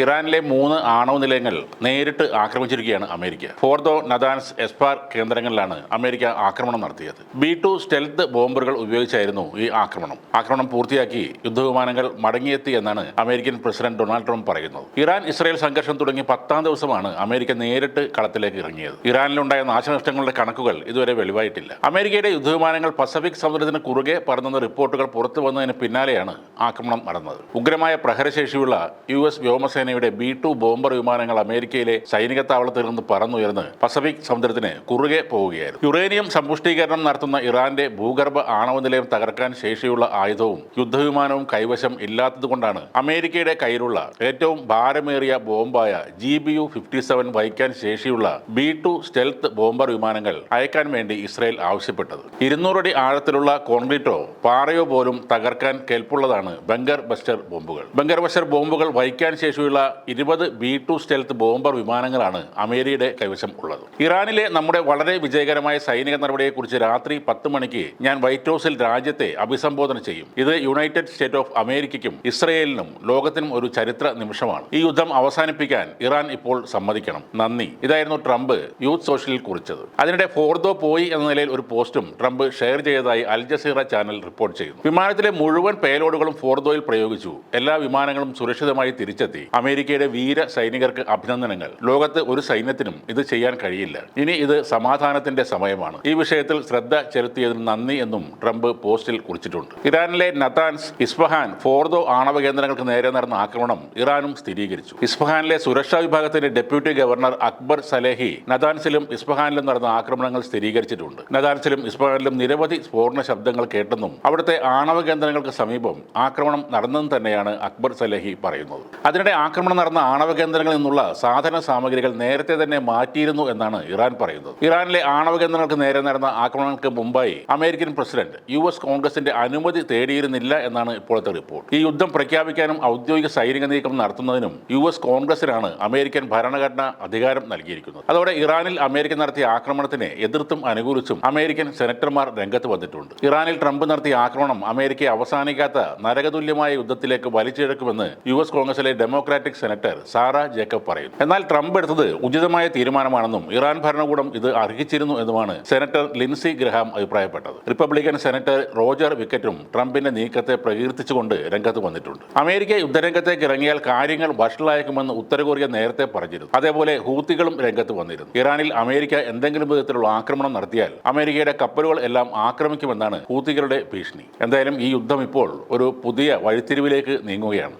ഇറാനിലെ മൂന്ന് ആണവ നിലയങ്ങൾ നേരിട്ട് ആക്രമിച്ചിരിക്കുകയാണ് അമേരിക്ക. ഫോർദോ നദാൻസ് എസ്പാർ കേന്ദ്രങ്ങളിലാണ് അമേരിക്ക ആക്രമണം നടത്തിയത്. ബി ടു സ്റ്റെൽത്ത് ബോംബറുകൾ ഉപയോഗിച്ചായിരുന്നു ഈ ആക്രമണം. ആക്രമണം പൂർത്തിയാക്കി യുദ്ധവിമാനങ്ങൾ മടങ്ങിയെത്തി എന്നാണ് അമേരിക്കൻ പ്രസിഡന്റ് ഡൊണാൾഡ് ട്രംപ് പറയുന്നത്. ഇറാൻ ഇസ്രായേൽ സംഘർഷം തുടങ്ങി പത്താം ദിവസമാണ് അമേരിക്ക നേരിട്ട് കളത്തിലേക്ക് ഇറങ്ങിയത്. ഇറാനിലുണ്ടായ നാശനഷ്ടങ്ങളുടെ കണക്കുകൾ ഇതുവരെ വെളിവായിട്ടില്ല. അമേരിക്കയുടെ യുദ്ധവിമാനങ്ങൾ പസഫിക് സമുദ്രത്തിന് കുറുകെ പറന്നെന്ന റിപ്പോർട്ടുകൾ പുറത്തു വന്നതിന് പിന്നാലെയാണ് ആക്രമണം നടന്നത്. ഉഗ്രമായ പ്രഹരശേഷിയുള്ള യു എസ് വ്യോമസേനയുടെ ബി ടു ബോംബർ വിമാനങ്ങൾ അമേരിക്കയിലെ സൈനിക താവളത്തിൽ നിന്ന് പറന്നുയർന്ന് പസഫിക് സമുദ്രത്തിന് കുറുകെ പോവുകയായിരുന്നു. യുറേനിയം സമ്പുഷ്ടീകരണം നടത്തുന്ന ഇറാന്റെ ഭൂഗർഭ ആണവ നിലയം തകർക്കാൻ ശേഷിയുള്ള ആയുധവും യുദ്ധവിമാനവും കൈവശം ഇല്ലാത്തതുകൊണ്ടാണ് അമേരിക്കയുടെ കയ്യിലുള്ള ഏറ്റവും ഭാരമേറിയ ബോംബായ G B U fifty seven വഹിക്കാൻ ശേഷിയുള്ള ബി ടു സ്റ്റെൽത്ത് ബോംബർ വിമാനങ്ങൾ അയക്കാൻ വേണ്ടി ഇസ്രയേൽ ആവശ്യപ്പെട്ടത്. ഇരുന്നൂറടി ആഴത്തിലുള്ള കോൺക്രീറ്റോ പാറയോ പോലും തകർക്കാൻ കെൽപ്പുള്ളതാണ് ബങ്കർ ബസ്റ്റർ ബോംബുകൾ. ബങ്കർ ബസ്റ്റർ ബോംബുകൾ വഹിക്കാൻ ശേഷിയുള്ള ഇരുപത് ബി ടു സ്റ്റെൽത്ത് ബോംബർ വിമാനങ്ങളാണ് അമേരിക്കയുടെ കൈവശം ഉള്ളത്. ഇറാനിലെ നമ്മുടെ വളരെ വിജയകരമായ സൈനിക നടപടിയെക്കുറിച്ച് രാത്രി പത്ത് മണിക്ക് ഞാൻ വൈറ്റ് ഹൗസിൽ രാജ്യത്തെ അഭിസംബോധന ചെയ്യും. ഇത് യുണൈറ്റഡ് സ്റ്റേറ്റ് ഓഫ് അമേരിക്കയ്ക്കും ഇസ്രയേലിനും ലോകത്തിനും ഒരു ചരിത്ര നിമിഷമാണ്. ഈ യുദ്ധം അവസാനിപ്പിക്കാൻ ഇറാൻ ഇപ്പോൾ സമ്മതിക്കണം. നന്ദി. ഇതായിരുന്നു ട്രംപ് യൂത്ത് സോഷ്യലിൽ കുറിച്ചത്. അതിനിടെ ഫോർദോ പോയി എന്ന നിലയിൽ ഒരു പോസ്റ്റും ട്രംപ് ഷെയർ ചെയ്തതായി അൽ ജസീറ ചാനൽ റിപ്പോർട്ട് ചെയ്യുന്നു. വിമാനത്തിലെ മുഴുവൻ പേലോഡുകളും ഫോർദോയിൽ പ്രയോഗിച്ചു. എല്ലാ വിമാനങ്ങളും സുരക്ഷിതമായി തിരിച്ചെത്തി. അമേരിക്കയുടെ വീര സൈനികർക്ക് അഭിനന്ദനങ്ങൾ. ലോകത്ത് ഒരു സൈന്യത്തിനും ഇത് ചെയ്യാൻ കഴിയില്ല. ഇനി ഇത് സമാധാനത്തിന്റെ സമയമാണ്. ഈ വിഷയത്തിൽ ശ്രദ്ധ ചെലുത്തിയതിന് നന്ദി എന്നും ട്രംപ് പോസ്റ്റിൽ കുറിച്ചിട്ടുണ്ട്. ഇറാനിലെ നതാൻസ് ഇസ്ഫഹാൻ ഫോർദോ ആണവ കേന്ദ്രങ്ങൾക്ക് നേരെ നടന്ന ആക്രമണം ഇറാനും സ്ഥിരീകരിച്ചു. ഇസ്ഫഹാനിലെ സുരക്ഷാ വിഭാഗത്തിന്റെ ഡെപ്യൂട്ടി ഗവർണർ അക്ബർ സലേഹി നദാൻസിലും ഇസ്ഫഹാനിലും നടന്ന ആക്രമണങ്ങൾ സ്ഥിരീകരിച്ചിട്ടുണ്ട്. നദാൻസിലും ഇസ്ഫഹാനിലും നിരവധി സ്ഫോടന ശബ്ദങ്ങൾ കേട്ടെന്നും അവിടുത്തെ ആണവ കേന്ദ്രങ്ങൾക്ക് സമീപം ആക്രമണം നടന്നെന്ന് തന്നെയാണ് അക്ബർ സലേഹി പറയുന്നത്. അതിനിടെ ആക്രമണം നടന്ന ആണവ കേന്ദ്രങ്ങളിൽ നിന്നുള്ള സാധന സാമഗ്രികൾ നേരത്തെ തന്നെ മാറ്റിയിരുന്നു എന്നാണ് ഇറാൻ പറയുന്നത്. ഇറാനിലെ ആണവ കേന്ദ്രങ്ങൾക്ക് നേരെ നടന്ന ആക്രമണങ്ങൾക്ക് മുമ്പായി അമേരിക്കൻ പ്രസിഡന്റ് യു എസ് കോൺഗ്രസിന്റെ അനുമതി തേടിയിരുന്നില്ല എന്നാണ് ഇപ്പോഴത്തെ റിപ്പോർട്ട്. ഈ യുദ്ധം പ്രഖ്യാപിക്കാനും ഔദ്യോഗിക സൈനിക നീക്കം നടത്തുന്നതിനും യു എസ് കോൺഗ്രസിനാണ് അമേരിക്കൻ ഭരണഘടന അധികാരം നൽകിയിരിക്കുന്നത്. അതോടെ ഇറാനിൽ അമേരിക്ക നടത്തിയ ആക്രമണത്തിനെ എതിർത്തും അനുകൂലിച്ചും അമേരിക്കൻ സെനറ്റർമാർ രംഗത്ത് വന്നിട്ടുണ്ട്. ഇറാനിൽ ട്രംപ് നടത്തിയ ആക്രമണം അമേരിക്കയെ അവസാനിക്കാത്ത നരകതുല്യമായ യുദ്ധത്തിലേക്ക് വലിച്ചിഴക്കുമെന്ന് യു എസ് കോൺഗ്രസിലെ ഡെമോക്രാറ്റിക് സെനറ്റർ സാറ ജേക്കബ് പറയുന്നു എന്നാൽ ട്രംപ് എടുത്തത് ഉചിതമായ തീരുമാനമാണെന്നും ഇറാൻ ഭരണകൂടം ഇത് അർഹിച്ചിരുന്നു എന്നുമാണ് സെനറ്റർ ലിൻസി ഗ്രഹാം അഭിപ്രായപ്പെട്ടത്. റിപ്പബ്ലിക്കൻ സെനറ്റർ റോജർ വിക്കറ്റും ട്രംപിന്റെ നീക്കത്തെ പ്രകീർത്തിച്ചുകൊണ്ട് രംഗത്ത് വന്നിട്ടുണ്ട്. അമേരിക്ക യുദ്ധരംഗത്തേക്ക് ഇറങ്ങിയാൽ കാര്യങ്ങൾ വഷളായേക്കുമെന്ന് ഉത്തര കൊറിയ നേരത്തെ പറഞ്ഞിരുന്നു. അതേപോലെ ഹൂത്തികളും രംഗത്ത് വന്നിരുന്നു. ഇറാനിൽ അമേരിക്ക എന്തെങ്കിലും വിധത്തിലുള്ള ആക്രമണം നടത്തിയാൽ അമേരിക്കയുടെ കപ്പലുകൾ എല്ലാം ആക്രമിക്കുമെന്നാണ് ഹൂത്തികളുടെ ഭീഷണി. എന്തായാലും ഈ യുദ്ധം ഇപ്പോൾ ഒരു പുതിയ വഴിത്തിരിവിലേക്ക് നീങ്ങുകയാണ്.